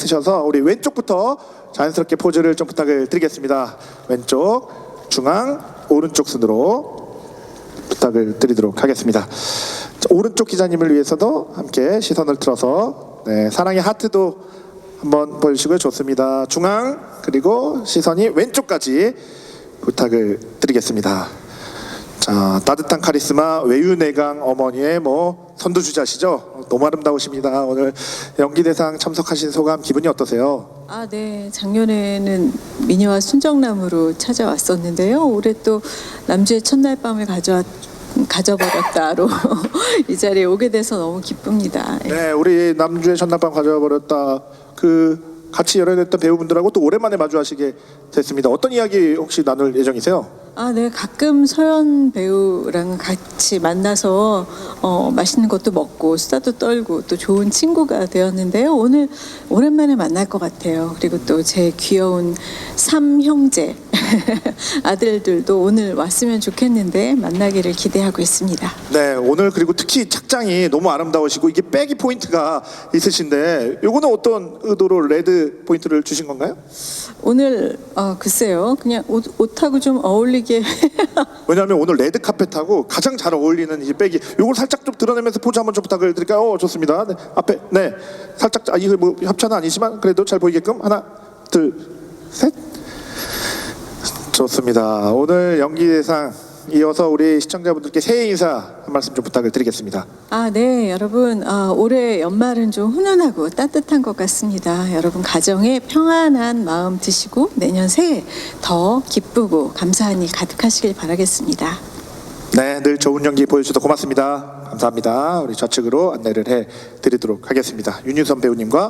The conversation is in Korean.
드셔서 우리 왼쪽부터 자연스럽게 포즈를 좀 부탁을 드리겠습니다. 왼쪽, 중앙, 오른쪽 순으로 부탁을 드리도록 하겠습니다. 자, 오른쪽 기자님을 위해서도 함께 시선을 틀어서 네, 사랑의 하트도 한번 보여주시고요. 좋습니다. 중앙 그리고 시선이 왼쪽까지 부탁을 드리겠습니다. 자 따뜻한 카리스마 외유내강 어머니의 뭐 선두주자시죠. 너무 아름다우십니다. 오늘 연기대상 참석하신 소감 기분이 어떠세요? 아, 네. 작년에는 미녀와 순정남으로 찾아왔었는데요. 올해 또 남주의 첫날 밤을 가져왔 가져버렸다로 이 자리에 오게 돼서 너무 기쁩니다. 네, 우리 남주의 첫날밤 가져와 버렸다. 그 같이 열연했던 배우분들하고 또 오랜만에 마주하시게 됐습니다. 어떤 이야기 혹시 나눌 예정이세요? 아, 네. 가끔 서연 배우랑 같이 만나서 어, 맛있는 것도 먹고 수다도 떨고 또 좋은 친구가 되었는데요. 오늘 오랜만에 만날 것 같아요. 그리고 또 제 귀여운 삼형제 아들들도 오늘 왔으면 좋겠는데 만나기를 기대하고 있습니다. 네, 오늘 그리고 특히 착장이 너무 아름다우시고 이게 빼기 포인트가 있으신데 요거는 어떤 의도로 레드 포인트를 주신 건가요? 오늘 어, 글쎄요. 그냥 옷, 옷하고 좀 어울리게 왜냐하면 오늘 레드 카펫하고 가장 잘 어울리는 이 빼기 요걸 살짝 좀 드러내면서 포즈 한번 좀 부탁을 드릴까요? 어, 좋습니다. 네, 앞에 네 살짝 아 이거 뭐 협찬은 아니지만 그래도 잘 보이게끔 하나 둘 셋 좋습니다. 오늘 연기 대상 이어서 우리 시청자분들께 새해 인사 한 말씀 좀 부탁을 드리겠습니다. 아, 네, 여러분. 아, 올해 연말은 좀 훈훈하고 따뜻한 것 같습니다. 여러분 가정에 평안한 마음 드시고 내년 새해 더 기쁘고 감사한 일 가득하시길 바라겠습니다. 네, 늘 좋은 연기 보여주셔서 고맙습니다. 감사합니다. 우리 좌측으로 안내를 해 드리도록 하겠습니다. 윤유선 배우님과